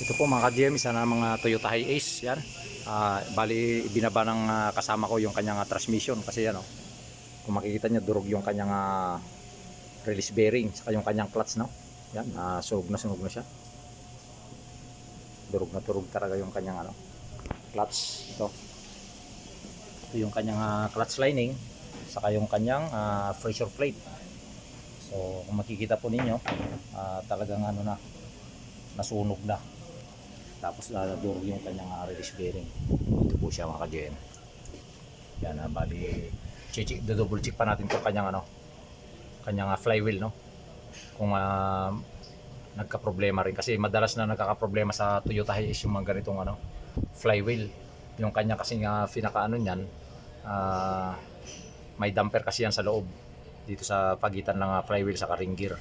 Ito po mga ka-GM, isa na mga Toyota Hi-Ace. Yan. Ah, bali, binaba ng ah, kasama ko yung kanyang ah, transmission kasi yan, oh, kung makikita nyo, durog yung kanyang ah, release bearing, saka yung kanyang clutch, no? Yan, ah, sunog na sunog na siya. Durog na durog talaga yung kanyang ano, clutch. Ito. Ito yung kanyang ah, clutch lining, saka yung kanyang ah, pressure plate. So, kung makikita po ninyo, ah, talagang ano na, nasunog na. Tapos uh, durog yung kanyang uh, release bearing. Ito po siya mga ka-GM. Yan, uh, bali, check, double check pa natin itong kanyang ano, kanyang uh, flywheel, no? Kung uh, nagka-problema rin. Kasi madalas na nagkaka-problema sa Toyota Hiace yung mga ganitong ano, flywheel. Yung kanya kasi nga pinakaano niyan, ah, may damper kasi yan sa loob. Dito sa pagitan ng uh, flywheel sa ring gear.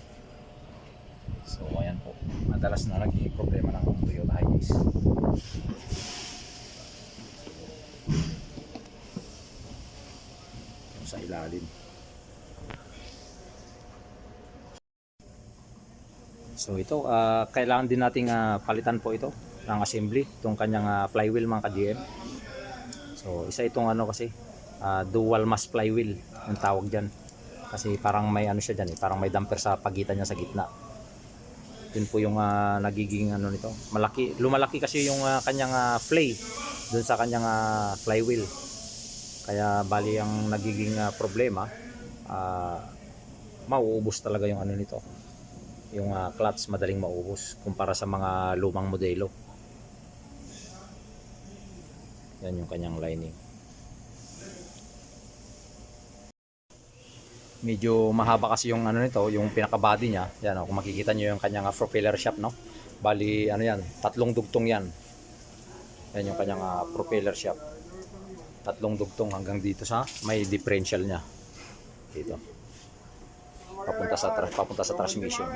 So ayan po. Madalas na naging problema ng Toyota Hiace. Yung sa ilalim. So ito, ah, kailangan din nating ah, palitan po ito ng assembly, itong kanyang ah, flywheel mga ka-GM. So isa itong ano kasi, ah, dual mass flywheel yung tawag dyan. Kasi parang may ano siya dyan eh, parang may damper sa pagitan niya sa gitna. Yun po yung ah, nagiging ano nito. Malaki, lumalaki kasi yung ah, kanyang ah, flay dun sa kanyang ah, flywheel. Kaya bali ang nagiging ah, problema, ah, mauubos talaga yung ano nito. Yung ah, clutch madaling maubos kumpara sa mga lumang modelo. Yan yung kanyang lining. Medyo mahaba kasi yung ano nito, yung pinaka-body niya. Yan oh, kung makikita niyo yung kanyang propeller shaft, no? Bali, ano yan, tatlong dugtong yan. Yan yung kanyang ah, propeller shaft. Tatlong dugtong hanggang dito sa may differential niya. Dito. Papunta sa papunta sa transmission.